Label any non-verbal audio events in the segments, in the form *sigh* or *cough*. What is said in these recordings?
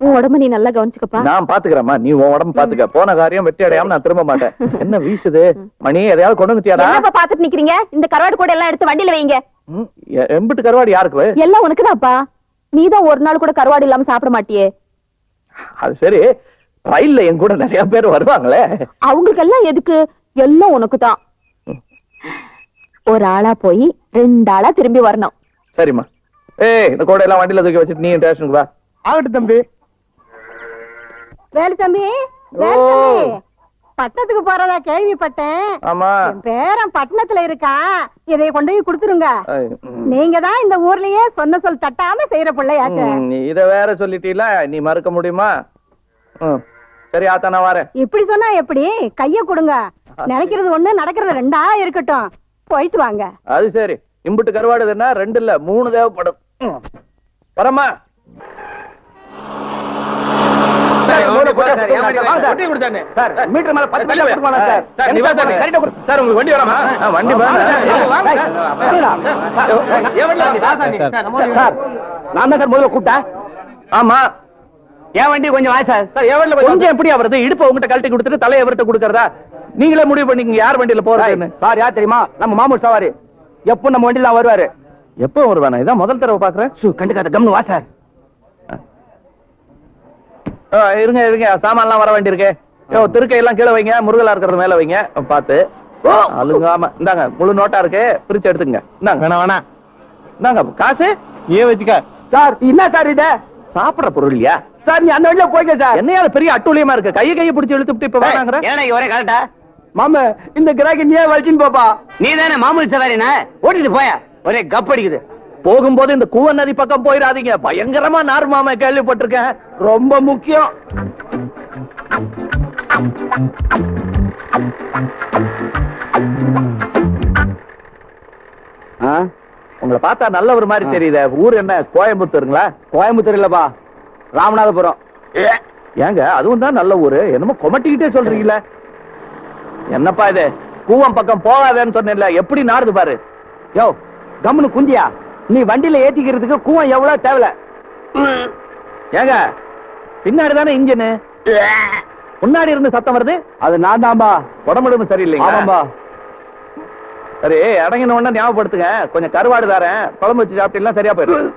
உன் உடம்ப நீ நல்லா கவனிச்சுக்கப்பா. நான் பாத்துக்கிறேம்மா. நீ உன் உடம்பு பாத்துக்க. போன காரியம் வெற்றி அடையாம நான் திரும்ப மாட்டேன். *laughs* என்ன வீசுது? மணி எதையாவது கொண்டு வந்துட்டியாடா என்னப்பா பாத்துட்டு நிக்கிறீங்க? இந்த கருவாடு கூட எல்லாம் எடுத்து வண்டியில வைங்க. எம்பிட்டு கருவாடு யாருக்கு? எல்லாம் உனக்குதான்ப்பா. நீதான் ஒரு நாள் கூட கருவாடு இல்லாம சாப்பிட மாட்டியே. அது சரி. ரயில்ல என் கூட நிறைய பேர் வருவாங்களே. அவங்களுக்கு எல்லாம் எதுக்கு? எல்லாம் உனக்குதான். ஒரு ஆளா போய் ரெண்டு ஆளா திரும்பி வரணும். சரிம்மா. ஏய் இந்த கூட எல்லாம் வண்டியில தூக்கி வச்சுட்டு நீ ஸ்டேஷனுக்கு வா. ஆகட்டும் தம்பி. வேலு தம்பி வேலு. தம்பி பட்டணத்துக்கு போறதா கேள்விப்பட்டேன். ஆமா. என் பேரன் பட்டணத்துல இருக்கான் இதை கொண்டு போய் கொடுத்துருங்க. நீங்க தான் இந்த ஊர்லயே சொன்ன சொல் தட்டாம செய்யற பிள்ளையாச்சே. இத வேற சொல்லிட்டீல நீ மறுக்க முடியுமா? சரி ஆத்தா நான் வரேன். இப்படி சொன்னா எப்படி? கைய கொடுங்க. நினைக்கிறது ஒண்ணு நடக்கிறது ரெண்டா இருக்கட்டும். போயிட்டு வாங்க. அது சரி. இம்புட்டு கருவாடு என்ன ரெண்டு இல்ல மூணு தேவைப்படும். வரமா மீட்டர் மேல பத்து பைசா கொடுக்கணும் சார் சார், நீ வா சார். கரெக்டா கொடு. சார் உங்களுக்கு வண்டி வராமா ஆ, வண்டி வேணாம். சார் நான் தான் சார் முதல்ல கூப்பிட்டேன் ஆமா என் வண்டி கொஞ்சம் வா சார் சார் எவன்ல கொஞ்சம் எப்படி அவரது இடுப்பு உங்ககிட்ட கழட்டி கொடுத்துட்டு தலையை அவர்கிட்ட கொடுக்கறதா நீங்களே முடிவு பண்ணிக்கங்க யார் வண்டியில போறதுன்னு சார் யார் தெரியுமா நம்ம மாமூல் சவாரி எப்போ நம்ம வண்டியில வருவாரு எப்போ வருவானா இதான் முதல் தடவை பாக்குறேன் கண்டுக்காத கம்னு வா சார் இருங்க இருங்க. சாமான்லாம் வர வேண்டியிருக்கு. யோ திருக்கை எல்லாம் கீழே வைங்க. முருகலா இருக்கிறது மேல வைங்க. பார்த்து. அழுங்காம இந்தாங்க முழு நோட்டா இருக்கு. பிரிச்சு எடுத்துங்க இந்தாங்க. வேணாம் வேணாம் இந்தாங்க காசு? ஏன் வச்சுக்க. சார் என்ன சார் இது? சாப்பிடுற பொருள் இல்லையா? சார் நீ அந்த வழியா போய்க்க சார். என்னையால பெரிய அட்டூழியமா இருக்கு? கையை கையை பிடிச்சு இழுத்துட்டு இப்ப வேணாங்கிற? ஏன்னா ஒரே கரெக்டா மாமா இந்த கிராக்கி நீயே வலிச்சின்னு போப்பா. நீ தானே மாமூல் சவாரினா ஓட்டிட்டு போய? ஒரே கப் அடிக்குது. போகும்போது இந்த கூவ நதி பக்கம் போயிடாதீங்க. பயங்கரமா நார் மாமா கேள்விப்பட்டிருக்கேன். ரொம்ப முக்கியம்? உங்களை பார்த்தா நல்ல ஒரு மாதிரி தெரியுதே. ஊர் என்ன? கோயம்புத்தூருங்களா? கோயம்புத்தூர் இல்லப்பா ராமநாதபுரம் ஏங்க அதுவும் தான் நல்ல ஊரு. என்னமோ கொமட்டிக்கிட்டே சொல்றீங்களே. என்னப்பா இது? கூவம் பக்கம் போகாதேன்னு சொன்னேன்ல. எப்படி நாடுது பாரு? யோ கம்னு குந்தியா? நீ வண்டியில ஏத்திக்கிறதுக்கு கூவம் எவ்வளவு தேவையில்ல. ஏங்க பின்னாடி தானே இன்ஜின்? முன்னாடி இருந்து சத்தம் வருது? அது நான் தான்பா. உடம்புடும் சரியில்லைங்க ஆமாம்பா. சரி அடங்கின உடனே ஞாபகப்படுத்துங்க. கொஞ்சம் கருவாடு தாரேன். குழம்பு வச்சு சாப்பிட்டீங்கன்னா சரியா போயிடும்.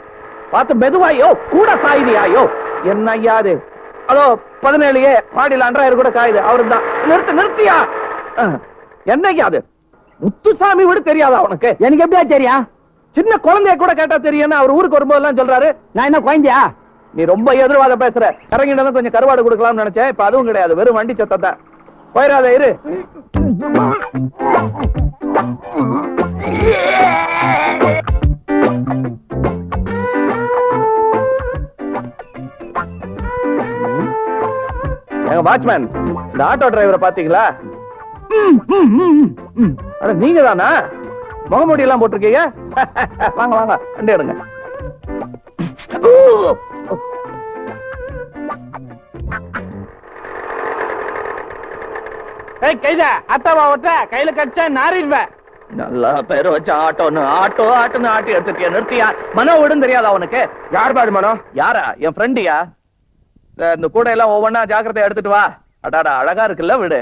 பார்த்து மெதுவாயோ கூட சாயுதியாயோ? என்ன ஐயா அது? அதோ பதினேழுயே மாடியில் அன்றாயிரம் கூட காயுது. அவரு தான் நிறுத்து நிறுத்தியா? என்ன ஐயா அது? முத்துசாமி விட தெரியாதா அவனுக்கு எனக்கு எப்படியா தெரியும்? சின்ன குழந்தைய கூட கேட்டா தெரியும்னு அவர் ஊருக்கு வரும்போதெல்லாம் சொல்றாரு. நான் என்ன குழந்தையா? நீ ரொம்ப எதிர்வாதம் பேசுற. இறங்கினதும் கொஞ்சம் கருவாடு கொடுக்கலாம்னு நினைச்சேன். இப்ப அதுவும் கிடையாது. வெறும் வண்டி சத்தம் தான். போயிடாத இரு. எங்க வாட்ச்மேன் இந்த ஆட்டோ டிரைவரை பாத்தீங்களா? நீங்க தானா முகமூடி எல்லாம் போட்டிருக்கீங்க? *laughs* வாங்க வாங்க. வண்டி எடுங்க. ஏய் கைதா அத்தாவா ஓட்ட கையில கடிச்சா நாரிடுவேன் நல்லா பேர் வச்ச ஆட்டோன்னு ஆட்டோ ஆட்டோன்னு ஆட்டி எடுத்துட்டியா நிறுத்தியா? மனோ விடும் தெரியாதா அவனுக்கு யார் பாரு மனோ? யாரா? என் ஃப்ரெண்டியா இந்த கூட எல்லாம் ஒவ்வொன்னா ஜாக்கிரதை எடுத்துட்டு வா. அடாடா அழகா இருக்குல்ல விடு.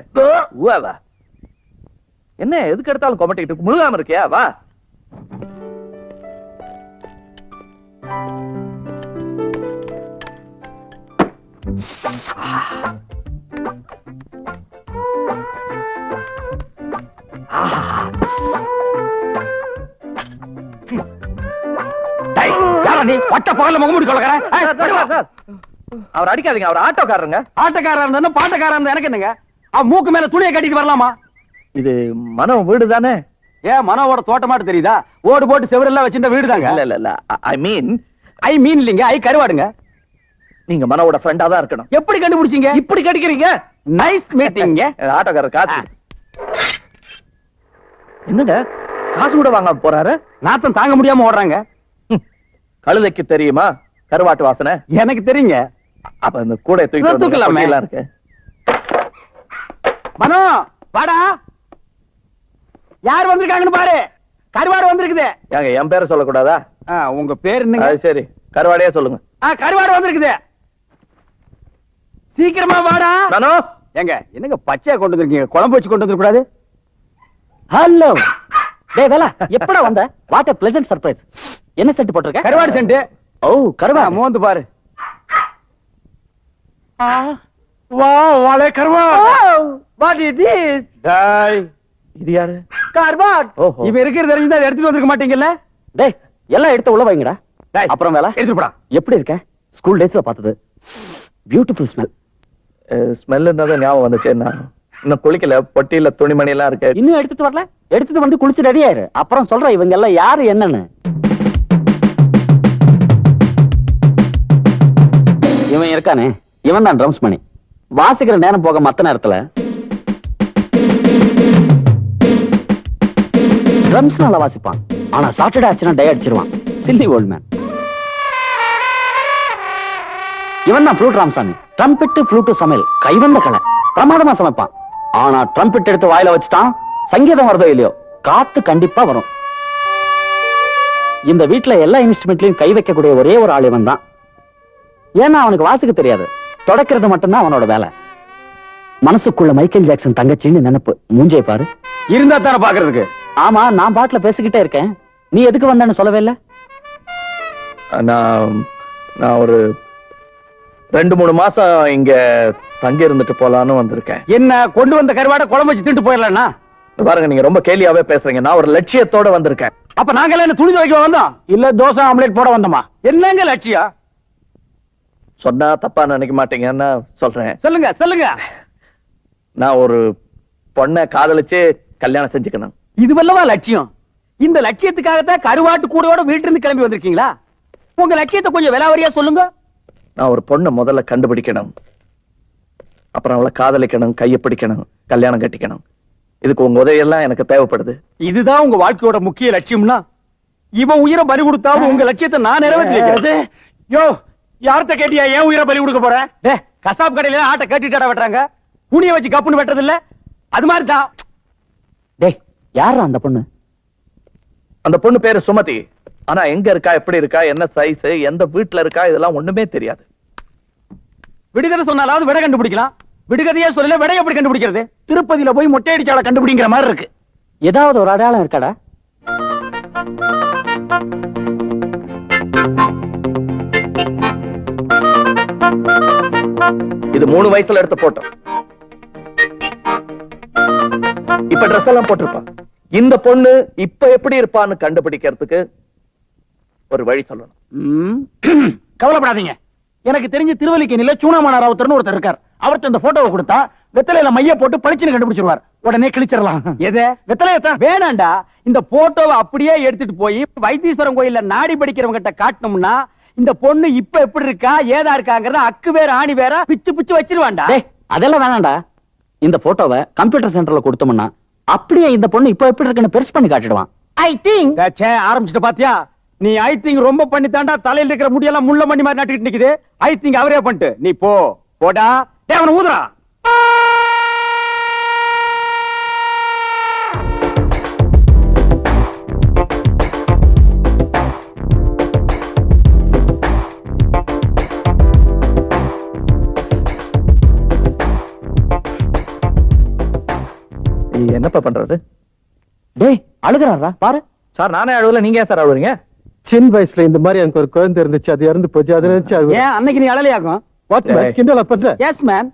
என்ன எதுக்கு எடுத்தாலும் கொமட்டிக்கிட்டு முழுகாம இருக்கியா? வா. நீ? பட்ட பகல்ல முகமுடி சார். அவர் அடிக்காதீங்க அவர் ஆட்டோக்காரருங்க. ஆட்டக்காரன் இருந்தா இருந்தா எனக்கு என்னங்க? அவன் மூக்கு மேல துணியை கட்டிட்டு வரலாமா? இது மனோ வீடு தானே? ஏன் மனோவோட தோட்டமாட்டு தெரியுதா? ஓடு போட்டு செவரெல்லாம் வச்சிருந்த வீடு தாங்க இல்ல இல்ல. ஐ மீன் ஐ மீன் இல்லைங்க ஐ கருவாடுங்க. நீங்க மனோவோட ஃப்ரெண்டா தான் இருக்கணும். எப்படி கண்டுபிடிச்சீங்க? இப்படி கடிக்கிறீங்க? நைஸ் மீட்டிங்க *laughs* ஆட்டோக்காரர் காசு என்னங்க? காசு கூட வாங்க போறாரு? நாத்தம் தாங்க முடியாம ஓடுறாங்க. கழுதைக்கு தெரியுமா? கருவாட்டு வாசனை? எனக்கு தெரியுங்க. அப்ப இந்த கூட தூக்கி தூக்கலாமே. இருக்கு. மனோ வாடா. யார் வந்திருக்காங்கன்னு பாரு. கருவாடு வந்திருக்குது. ஏங்க என் பேரை சொல்லக்கூடாதா? உங்க பேர் அது சரி. கருவாடையே சொல்லுங்க. ஆ, கருவாடு வந்திருக்குது. சீக்கிரமா வாடா. நானோ ஏங்க என்னங்க பச்சையா கொண்டு வந்திருக்கீங்க? குழம்பு வச்சு கொண்டு வந்துட கூடாது ஹலோ. டேய் வேலா எப்படா வந்த? வாட் a pleasant சர்ப்ரைஸ் என்ன செட் போட்டிருக்க? கருவாடு சென்ட் ஓ கருவா மோந்து பாரு. வா வாழை கருவா வாட் இஸ் திஸ் டாய். இது யாரு? இவ இருக்கிறது தெரிஞ்சா எடுத்துட்டு வந்திருக்க மாட்டீங்கல்ல? டேய் எல்லாம் எடுத்து உள்ள வைங்கடா. டேய், அப்புறம் வேலா? எடுத்துட்டு போடா. எப்படி இருக்க? ஸ்கூல் டேஸ்ல பார்த்தது. பியூட்டிஃபுல் ஸ்மெல் ஸ்மெல் இருந்தாதான் ஞாபகம் வந்துச்சு. நான் இன்னும் குளிக்கல பொட்டியில துணிமணி எல்லாம் இருக்கு. இன்னும் எடுத்துட்டு வரல? எடுத்துட்டு வந்து குளிச்சு ரெடி ஆயிரு. அப்புறம் சொல்றேன் இவங்க எல்லாம் யாரு என்னன்னு. இவன் இருக்கானே. இவன் தான் ட்ரம்ஸ் மணி. வாசிக்கிற நேரம் போக மத்த நேரத்துல ட்ரம்ஸ் நல்லா வாசிப்பான். ஆனா சாட்டர்டே ஆச்சுன்னா டே அடிச்சிருவான். சில்லி ஓல்ட் மேன் இவன் தான் ப்ளூட் ராமசாமி. ட்ரம்பெட்டு ப்ளூட்டு சமையல். கைவந்த கலை. பிரமாதமா சமைப்பான். ஆனா ட்ரம்பெட் எடுத்து வாயில வச்சுட்டான் சங்கீதம் வருதோ இல்லையோ காத்து கண்டிப்பா வரும். இந்த வீட்டுல எல்லா இன்ஸ்ட்ருமெண்ட்லயும் கை வைக்கக்கூடிய ஒரே ஒரு ஆள் இவன் தான். ஏன்னா அவனுக்கு வாசிக்க தெரியாது. தொடக்கிறது மட்டும்தான் அவனோட வேலை. மனசுக்குள்ள மைக்கேல் ஜாக்சன் தங்கச்சின்னு நினைப்பு. மூஞ்சே பாரு. இருந்தா தானே பாக்குறதுக்கு ஆமா நான் பாட்டுல பேசிக்கிட்டே இருக்கேன். நீ எதுக்கு வந்தேன்னு சொல்லவே இல்ல? நான் நான் ஒரு ரெண்டு மூணு மாசம் இங்க தங்கி இருந்துட்டு போலான்னு வந்திருக்கேன். என்ன கொண்டு வந்த கருவாடை குழம்பு வச்சு போயிடலன்னா இங்க பாருங்க நீங்க ரொம்ப கேலியாவே பேசுறீங்க. நான் ஒரு லட்சியத்தோட வந்திருக்கேன். அப்ப நாங்கெல்லாம் என்ன துணி துவைக்க வந்தோம்? இல்ல தோசை ஆம்லெட் போட வந்தோமா? என்னங்க லட்சியம்? சொன்னா தப்பா நினைக்க மாட்டீங்கன்னு சொல்றேன். சொல்லுங்க சொல்லுங்க. நான் ஒரு பொண்ணை காதலிச்சு கல்யாணம் செஞ்சுக்கணும். இதுவல்லவா லட்சியம்? இந்த லட்சியத்துக்காகத்தான் கருவாட்டு கூடையோட வீட்டுல இருந்து கிளம்பி வந்திருக்கீங்களா? உங்க லட்சியத்தை கொஞ்சம் விலாவரியா சொல்லுங்க. நான் ஒரு பொண்ணை முதல்ல கண்டுபிடிக்கணும். அப்புறம் அவளை காதலிக்கணும் கையை பிடிக்கணும் கல்யாணம் கட்டிக்கணும். இதுக்கு உங்க உதவியெல்லாம் எனக்கு தேவைப்படுது. இதுதான் உங்க வாழ்க்கையோட முக்கிய லட்சியம்னா? இவன் உயிரை பலி கொடுத்தாவது உங்க லட்சியத்தை நான் நிறைவேற்றி வைக்கிறேன் யோ யார்கிட்ட கேட்டியா ஏன் உயிரை பலி கொடுக்க போறேன் டே கசாப் கடையில ஆட்டை கட்டிட்டாடா வெட்டுறாங்க. குனிய வச்சு கப்புன்னு வெட்டுறது இல்ல அது மாதிரி தான். டேய் யாரா அந்த பொண்ணு? அந்த பொண்ணு பேரு சுமதி. ஆனா எங்க இருக்கா எப்படி இருக்கா என்ன சைஸ் எந்த வீட்டுல இருக்கா இதெல்லாம் ஒண்ணுமே தெரியாது. விடுகதை சொன்னாலாவது விடை கண்டுபிடிக்கலாம். விடுகதையே சொல்லல விடை எப்படி கண்டுபிடிக்கிறது? திருப்பதியில போய் மொட்டை அடிச்சால கண்டுபிடிங்கிற மாதிரி இருக்கு. ஏதாவது ஒரு அடையாளம் இருக்காடா? இது மூணு வயசுல எடுத்த போட்டோ. இப்ப ட்ரெஸ் எல்லாம் போட்டிருப்பா. இந்த பொண்ணு இப்ப எப்படி இருப்பான்னு கண்டுபிடிக்கிறதுக்கு ஒரு வழி சொல்லணும். கவலைப்படாதீங்க. எனக்கு தெரிஞ்ச திருவல்லிக்கேணியில சூனாமான ராவுத்தர்னு ஒருத்தர் இருக்கார். அவர்ட்ட இந்த போட்டோவை கொடுத்தா வெத்தலையில மைய போட்டு பளிச்சுன்னு கண்டுபிடிச்சிருவார். உடனே கிழிச்சிடலாம். எது? வெத்தலையத்தான். வேணாண்டா. இந்த போட்டோவை அப்படியே எடுத்துட்டு போய் வைத்தீஸ்வரன் கோயில்ல நாடி படிக்கிறவங்க கிட்ட காட்டணும்னா இந்த பொண்ணு இப்ப எப்படி இருக்கா ஏதா இருக்காங்கறத அக்கு வேற ஆணி வேற பிச்சு பிச்சு வச்சிருவான்டா டேய் அதெல்லாம் வேணாம்டா இந்த போட்டோவை கம்ப்யூட்டர் சென்டர்ல கொடுத்தோம்னா அப்படியே இந்த பொண்ணு இப்ப எப்படி இருக்குன்னு பெருசு பண்ணி காட்டிடுவான். ஐ திங்க் ச்சே, ஆரம்பிச்சுட்டு பாத்தியா? நீ ஐ திங்க் ரொம்ப பண்ணி தாண்டா தலையில இருக்கிற முடியெல்லாம் முள்ள மணி மாதிரி நட்டுக்கிட்டு நிக்குது. ஐ திங்க் அவரே பண்ணிட்டு. நீ போ. போடா. தேவன ஊதுறா என்னப்பா பண்றது? டேய் அழுகுறாரா பாரு. சார் நானே அழுவல நீங்க ஏன் சார் அழுவுறீங்க? சின்ன வயசுல இந்த மாதிரி எனக்கு ஒரு குழந்தை இருந்துச்சு அது இறந்து போச்சு அதை நினைச்சு ஏன் அன்னைக்கு நீ அழலையாகும் டேய். கிண்டலா பண்ற? எஸ் மேன்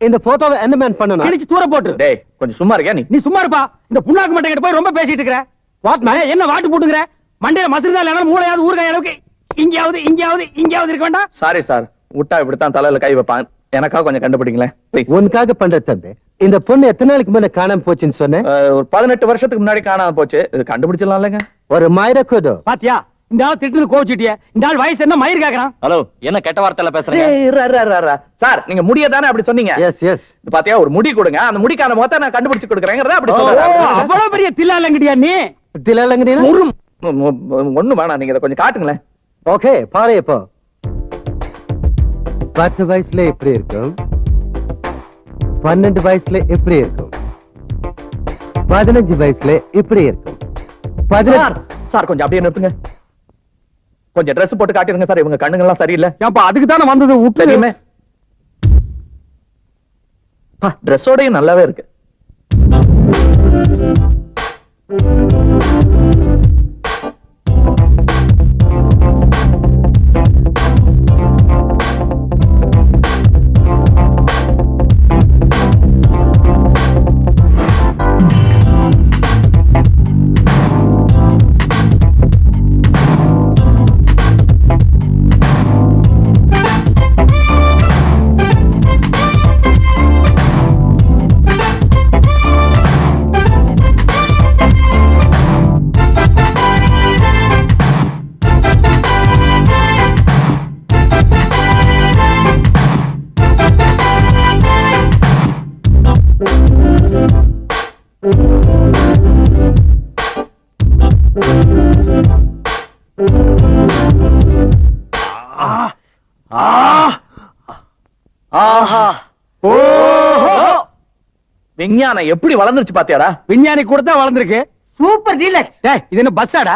இந்த போட்டோவை என்ன மேன் பண்ணணும்? கிழிச்சு தூர போட்டு டேய் கொஞ்சம் சும்மா இருக்கியா நீ? நீ சும்மா இருப்பா. இந்த புண்ணாக்கு மட்டை கிட்ட போய் ரொம்ப பேசிட்டு இருக்கிற. வாட் மேன் என்ன வாட்டு போட்டுக்கிற? மண்டையில மசிறுதா இல்லைனா மூளையாவது ஊறுகாய் அளவுக்கு இங்கயாவது இங்கயாவது இங்கயாவது இருக்க வேண்டாம். சாரி சார் விட்டா இப்படித்தான் தலையில கை வைப்பான் எனக்காக கொஞ்சம் கண்டுபிடிங்களேன். உனக்காக பண்ற தம்பி இந்த பொண்ணு எத்தனை நாளைக்கு முன்ன காணாம போச்சுன்னு சொன்னேன்? ஒரு பதினெட்டு வருஷத்துக்கு முன்னாடி காணாம போச்சு. இது கண்டுபிடிச்சிடலாம் இல்லைங்க? ஒரு மாயிர கோதோ? பாத்தியா இந்த ஆள் திட்டுன்னு கோவிச்சிட்டிய. இந்த ஆள் வயசு என்ன மயிர் கேக்குறான்? ஹலோ என்ன கெட்ட வார்த்தையில பேசுறீங்க? இரு. சார் நீங்க முடிய தானே அப்படி சொன்னீங்க? எஸ் எஸ் பாத்தியா ஒரு முடி கொடுங்க. அந்த முடிக்கான முகத்தை நான் கண்டுபிடிச்சு கொடுக்குறேங்கிறத அப்படி அவ்வளவு பெரிய தில்லாலங்கடியா நீ? திலாலங்கடினா ஒண்ணு வேணாம். நீங்க இதை கொஞ்சம் காட்டுங்களேன். ஓகே பாரு இப்போ. பத்து வயசுல எப்படி இருக்கும். பன்னெண்டு வயசுல எப்படி இருக்கும். பதினஞ்சு வயசுல எப்படி இருக்கும். சார் பதினெட்டு சார் கொஞ்சம் அப்படியே நிறுத்துங்க. கொஞ்சம் Dress போட்டு காட்டிருங்க சார் இவங்க கண்ணுங்க எல்லாம் சரியில்லை. ஏன்பா அதுக்கு தானே வந்தது விட்டு தெரியுமே. ட்ரெஸ்ஸோடயும் நல்லாவே இருக்கு. விஞ்ஞானம் எப்படி வளர்ந்துருச்சு பாத்தியாடா? விஞ்ஞானி கூட தான் வளர்ந்துருக்கு. சூப்பர் டீலக்ஸ் டேய் இது என்ன பஸ்ஸாடா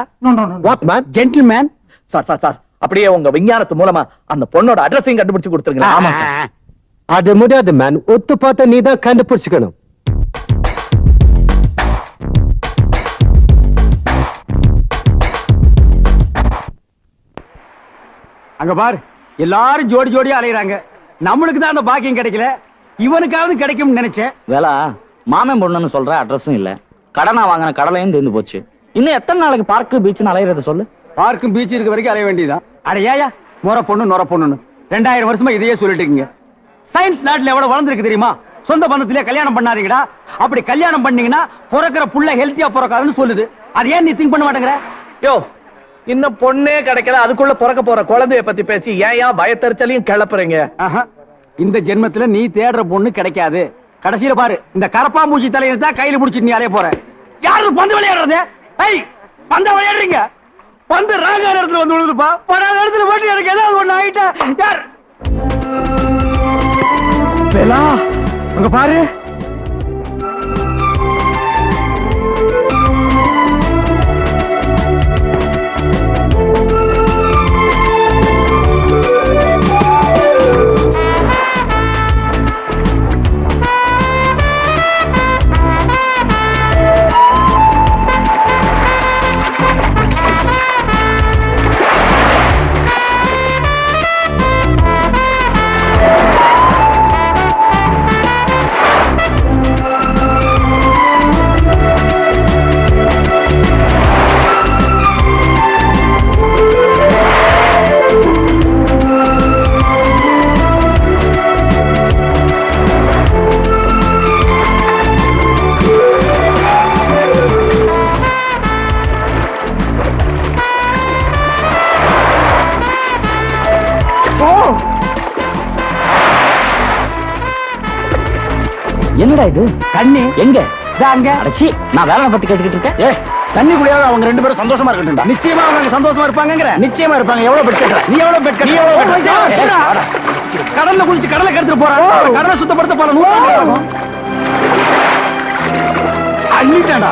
what man gentleman sir sir sir அப்படியே உங்க விஞ்ஞானத்து மூலமா அந்த பொண்ணோட அட்ரஸையும் கண்டுபிடிச்சு கொடுத்துருங்களா ஆமா அது முடியாது மேன் ஒத்து பார்த்த நீ தான் கண்டுபிடிச்சுக்கணும். அங்க பாரு எல்லாரும் ஜோடி ஜோடியா அலையறாங்க. நம்மளுக்கு தான் அந்த பாக்கியம் கிடைக்கல. இவனுக்காவது கிடைக்கும்னு நினைச்சேன். வேலா மாமன் பொண்ணுன்னு சொல்ற அட்ரஸும் இல்ல. கடனா வாங்கின கடலையும் தீர்ந்து போச்சு. இன்னும் எத்தனை நாளைக்கு பார்க்கு பீச்னு அலையிறத சொல்லு. பார்க்கும் பீச் இருக்க வரைக்கும் அலைய வேண்டியதுதான். அட ஏயா முற பொண்ணு நொற பொண்ணுன்னு. ரெண்டாயிரம் வருஷமா இதையே சொல்லிட்டு இருக்கீங்க. சயின்ஸ் நாட்டுல எவ்வளவு வளர்ந்துருக்கு தெரியுமா? சொந்த பந்தத்திலே கல்யாணம் பண்ணாதீங்கடா. அப்படி கல்யாணம் பண்ணீங்கன்னா பிறக்கிற புள்ள ஹெல்த்தியா பிறக்காதுன்னு சொல்லுது. அது ஏன் நீ திங்க் பண்ண மாட்டேங்கிற? யோ இன்னும் பொண்ணே கிடைக்கல. அதுக்குள்ள பிறக்க போற குழந்தைய பத்தி பேசி ஏன் ஏன் பயத்தறிச்சலையும் கிளப்புறீங்க? ஆஹா. இந்த ஜென்மத்துல நீ தேடுற பொண்ணு கிடைக்காது. கடைசியில பாரு இந்த கரப்பாம்பூச்சி தலையை தான் கையில புடிச்சு நீ அலைய போற. யாரு பந்து விளையாடுறது? ஐய் பந்த விளையாடுறீங்க? பந்து ராஜா இடத்துல வந்து விழுதுப்பா. படாத இடத்துல போட்டு எனக்கு ஏதாவது ஒண்ணு ஆயிட்டா. யார்? அங்க பாரு. என்னடா இது? தண்ணி? எங்க? அங்க? அடச்சி நான் வேலை பத்தி கேட்டுக்கிட்டு இருக்கேன். ஏ தண்ணி அவங்க ரெண்டு பேரும் சந்தோஷமா இருக்கட்டும்டா. நிச்சயமா அவங்க சந்தோஷமா இருப்பாங்கங்கற. நிச்சயமா இருப்பாங்க. எவ்வளவு பெட் கட்டுற? நீ எவ்வளவு பெட் நீ எவ்வளவு கடல்ல குளிச்சு கடலை கெடுத்துட்டு போறான். கடலை சுத்தப்படுத்த போற நூறு அள்ளிட்டான்டா.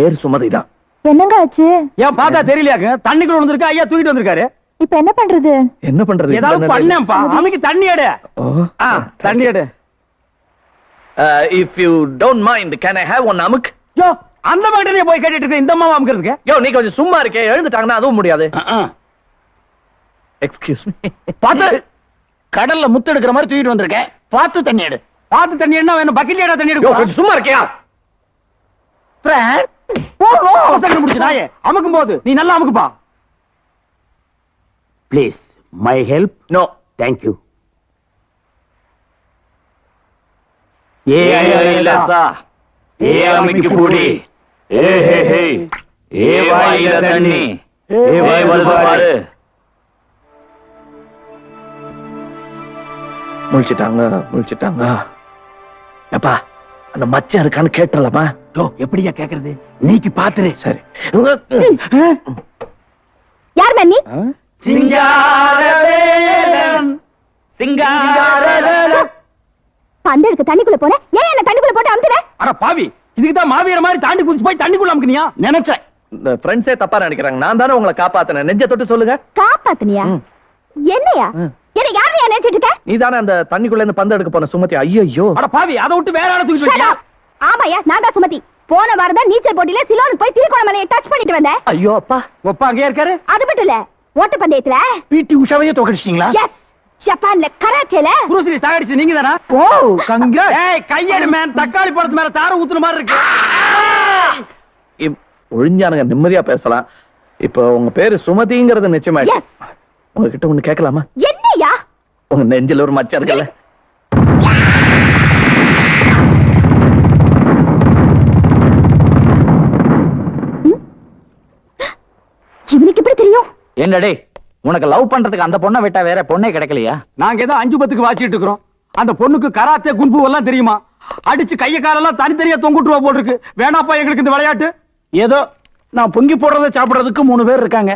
பேர் சுமதிதான். என்னங்க ஆச்சு? ஏன் பார்த்தா தெரியலையாங்க? தண்ணிக்குள்ள வந்திருக்கா ஐயா தூக்கிட்டு வந்திருக்காரு. இப்ப என்ன பண்றது? என்ன பண்றது? ஏதாவது பண்ணேன்ப்பா. அமைக்கு தண்ணி எடு. ஆ, தண்ணி. எடு. If you don't mind can I have one அமுக்? யோ அந்த மாதிரி போய் கேட்டுட்டு இருக்க இந்த மாமா அமுக்கிறதுக்கு? யோ நீ கொஞ்சம் சும்மா இருக்கே. எழுந்துட்டாங்கன்னா அதுவும் முடியாது. எக்ஸ்கியூஸ் மீ பார்த்து. கடல்ல முத்து எடுக்கிற மாதிரி தூக்கிட்டு வந்திருக்கேன் பார்த்து தண்ணி எடு. பார்த்து தண்ணி என்ன வேணும்? பக்கெட்ல தண்ணி எடுக்கும் கொஞ்சம் சும்மா இருக்கியா? நாயே அமுக்கும் போது நீ நல்லா அமுக்குப்பா please my help no thank you ஏ ஐலசா ஏ அமிக்கு பூடி ஏ ஹே ஹே ஏ வாயில தண்ணி ஏ வாய் பாரு முழிச்சிட்டாங்க முழிச்சிட்டாங்க அப்பா அந்த மச்சான் இருக்கான்னு கேட்டலாமா? யோ எப்படியா கேக்குறது? நீக்கு பாத்துரு. சரி. யார் மேன் நீ சிங்காரவேலன். சிங்காரவேலன். பந்த எடுக்க தண்ணிக்குள்ள போன ஏன் என்ன தண்ணிக்குள்ள போட்டு அமுத்துற? அட பாவி இதுக்கு தான் மாவீர மாதிரி தாண்டி குதிச்சு போய் தண்ணிக்குள்ள அமுக்குனியா? நினைச்சேன். இந்த ஃப்ரெண்ட்ஸே தப்பா நினைக்கிறாங்க. நான் தானே உங்களை காப்பாத்தினேன். நெஞ்ச தொட்டு சொல்லுங்க. காப்பாத்துனியா. என்னையா. என்ன யார் நினைச்சிட்டு இருக்க? நீ தானே அந்த தண்ணிக்குள்ள இருந்து பந்து எடுக்க போன சுமதி. ஐயோ அட பாவி அதை விட்டு வேற ஆள தூக்கி up. ஆமாயா நான் தான் சுமதி. போன வாரம் தான் நீச்சல் போட்டியில சிலோனுக்கு போய் திருக்கோணமலையை டச் பண்ணிட்டு வந்தேன். ஐயோ அப்பா. ஒப்பா அங்கே இருக்காரு? அது மட்டும் இல்ல ஓட்ட பந்தயத்துல பிடி உஷாவையே தோக்கடிச்சிட்டீங்களா? எஸ் ஜப்பான்ல கராச்சேல புருஷரி சாகடிச்சு நீங்க தானா? ஓ கங்கா. ஏய் கையெடு மேன் தக்காளி பழத்து மேல தார ஊத்துன மாதிரி இருக்கு. ஒழிஞ்சானுங்க நிம்மதியா பேசலாம். இப்போ உங்க பேரு சுமதிங்கிறது நிச்சயமாயிடுச்சு. உங்ககிட்ட ஒண்ணு கேட்கலாமா? என்னையா? உங்க நெஞ்சில ஒரு மச்சம் இருக்குல்ல. இவனுக்கு எப்படி தெரியும்? என்னடே உனக்கு லவ் பண்றதுக்கு அந்த பொண்ணை விட்டா வேற பொண்ணே கிடைக்கலையா? நாங்க ஏதோ அஞ்சு பத்துக்கு வாச்சிட்டு இருக்கிறோம். அந்த பொண்ணுக்கு கராத்தே குன்பு எல்லாம் தெரியுமா? அடிச்சு கைய காலெல்லாம் தனித்தனியா தொங்குட்டுவா போல் இருக்கு. வேணாப்பா எங்களுக்கு இந்த விளையாட்டு? ஏதோ நான் பொங்கி போடுறத சாப்பிடுறதுக்கு மூணு பேர் இருக்காங்க.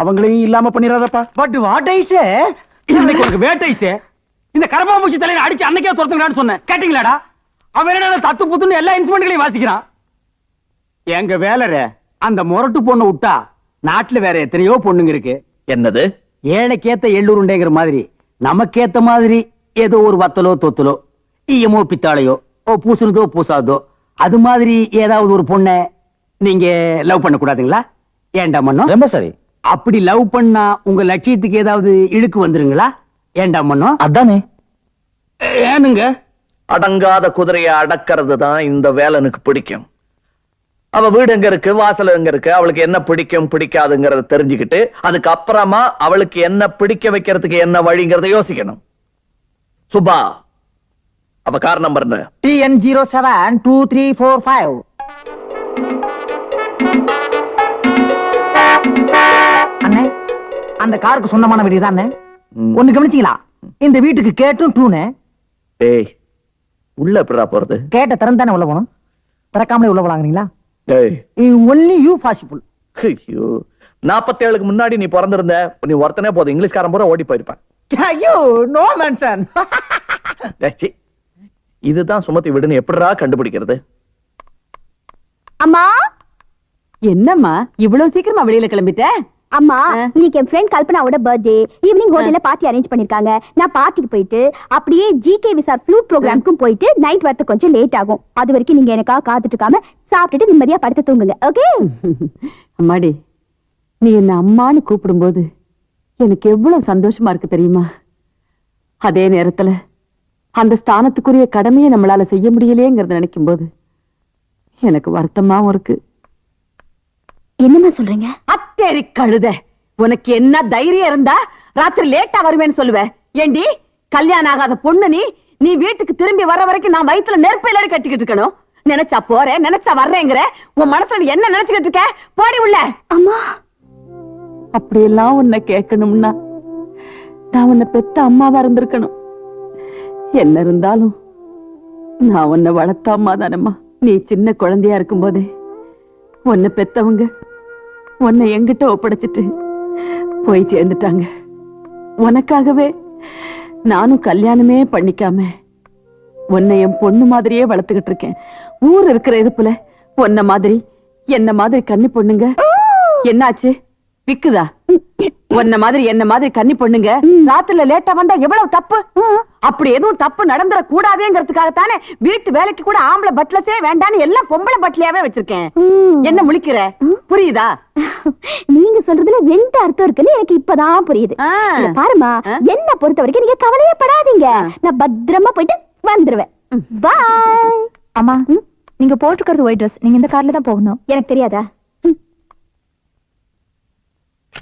அவங்களையும் இல்லாம பண்ணிடாதப்பா பட் வாட் ஐ சே இன்னைக்கு உனக்கு வேட்டை சே இந்த கரப்பாம்பூச்சி தலையில அடிச்சு அன்னைக்கே துரத்துங்கடான்னு சொன்னேன். கேட்டீங்களாடா? அவன் என்ன தத்து புத்துன்னு எல்லா இன்ஸ்ட்ருமெண்ட்களையும் வாசிக்கிறான். எங்க வேலர அந்த முரட்டு பொண்ணை விட்டா நாட்டுல வேற எத்தனையோ பொண்ணுங்க இருக்கு. என்னது? ஏழைக்கேத்த எள்ளுருண்டைங்கிற மாதிரி நமக்கேத்த மாதிரி ஏதோ ஒரு வத்தலோ தொத்தலோ ஈயமோ பித்தாளையோ ஓ பூசுனதோ பூசாதோ அது மாதிரி ஏதாவது ஒரு பொண்ணை நீங்க லவ் பண்ண கூடாதுங்களா ஏண்டா மண்ணோ ரொம்ப சரி. அப்படி லவ் பண்ணா உங்க லட்சியத்துக்கு ஏதாவது இழுக்கு வந்துருங்களா? ஏண்டா மண்ணோ அதானே. ஏனுங்க? அடங்காத குதிரையை அடக்கிறது தான் இந்த வேலனுக்கு பிடிக்கும். அவ வீடு எங்க இருக்கு? வாசல் எங்க இருக்கு? அவளுக்கு என்ன பிடிக்கும் பிடிக்காதுங்கறத தெரிஞ்சுக்கிட்டு அதுக்கு அப்புறமா அவளுக்கு என்ன பிடிக்க வைக்கிறதுக்கு என்ன வழிங்கிறத யோசிக்கணும். சுபா அவ car number TN zero seven two three four five அந்த காருக்கு சொந்தமான வீடு தான். ஒண்ணு கவனிச்சீங்களா? இந்த வீட்டுக்கு கேட்டும் டூனு டேய் உள்ள எப்படிடா போறது? கேட்ட திறந்து தானே உள்ள போகணும்? திறக்காமலே உள்ள போலாங்கிறீங்களா? டேய். ஒன்லி யூ பாசிபிள் ஐயோ நாப்பத்தேழுக்கு முன்னாடி நீ பிறந்திருந்த நீ ஒருத்தனே போதும். இங்கிலீஷ்காரன் பூரா ஓடி போயிருப்பேன். *laughs* ஐயோ நோ *laughs* சீ. இதுதான் சுமதி வீடுன்னு எப்படிடா கண்டுபிடிக்கிறது? அம்மா என்னம்மா இவ்வளவு சீக்கிரமா வெளியில கிளம்பிட்ட? அம்மா இன்னைக்கு என் ஃப்ரெண்ட் கல்பனாவோட பர்த்டே ஈவினிங் ஹோட்டல்ல பார்ட்டி அரேஞ்ச் பண்ணிருக்காங்க. நான் பார்ட்டிக்கு போயிட்டு அப்படியே ஜிகே விசார் ஃப்ளூட் ப்ரோக்ராம்க்கும் போயிட்டு நைட் வரது கொஞ்சம் லேட் ஆகும். அது வரைக்கும் நீங்க எனக்காக காத்துட்டு இருக்காம சாப்பிட்டுட்டு நிம்மதியா படுத்து தூங்குங்க. ஓகே *laughs* அம்மாடி நீ என்ன அம்மான்னு கூப்பிடும்போது எனக்கு எவ்வளவு சந்தோஷமா இருக்கு தெரியுமா? அதே நேரத்துல அந்த ஸ்தானத்துக்குரிய கடமையை நம்மளால செய்ய முடியலையேங்கிறத நினைக்கும் போது எனக்கு வருத்தமாவும் இருக்கு. என்னம்மா சொல்றீங்க? அத்தேரி கழுத. உனக்கு என்ன தைரியம் இருந்தா ராத்திரி லேட்டா வருவேன்னு சொல்லுவேன் ஏண்டி கல்யாணம் ஆகாத பொண்ணு நீ நீ வீட்டுக்கு திரும்பி வர வரைக்கும் நான் வயித்துல நெருப்பையில கட்டிக்கிட்டு இருக்கணும். நினைச்சா போறேன் நினைச்சா வர்றேங்கிற. உன் மனசுல என்ன நினைச்சுக்கிட்டு இருக்க? போடி உள்ள. அம்மா. அப்படியெல்லாம் உன்னை கேட்கணும்னா நான் உன்னை பெத்த அம்மாவா இருந்திருக்கணும். என்ன இருந்தாலும் நான் உன்னை வளர்த்த அம்மா தானம்மா நீ சின்ன குழந்தையா இருக்கும்போதே. உன்னை பெத்தவங்க உன்னை எங்கிட்ட ஒப்படைச்சிட்டு போய் சேர்ந்துட்டாங்க. உனக்காகவே நானும் கல்யாணமே பண்ணிக்காம உன்னை என் பொண்ணு மாதிரியே வளர்த்துக்கிட்டு இருக்கேன். ஊர் இருக்கிற இதுப்புல உன்ன மாதிரி என்ன மாதிரி கன்னி பொண்ணுங்க என்னாச்சு? விக்குதா? உன்ன மாதிரி என்ன மாதிரி கன்னி பொண்ணுங்க ராத்திரில லேட்டா வந்தா எவ்வளவு தப்பு? அப்படி எதுவும் தப்பு நடந்துட கூடாதேங்கிறதுக்காகத்தானே வீட்டு வேலைக்கு கூட ஆம்பளை பட்லஸே வேண்டான்னு எல்லாம் பொம்பளை பட்லையாவே வச்சிருக்கேன். என்ன முழிக்கிற? புரியுதா? நீங்க சொல்றதுல ரெண்டு அர்த்தம் இருக்குன்னு எனக்கு இப்பதான் புரியுது. பாருமா. என்ன பொறுத்த வரைக்கும் நீங்க கவலையே படாதீங்க. நான் பத்திரமா போயிட்டு வந்துருவேன். பாய் அம்மா நீங்க போட்டுக்கிறது ஒயிட் ட்ரெஸ் நீங்க இந்த கார்ல தான் போகணும். எனக்கு தெரியாதா?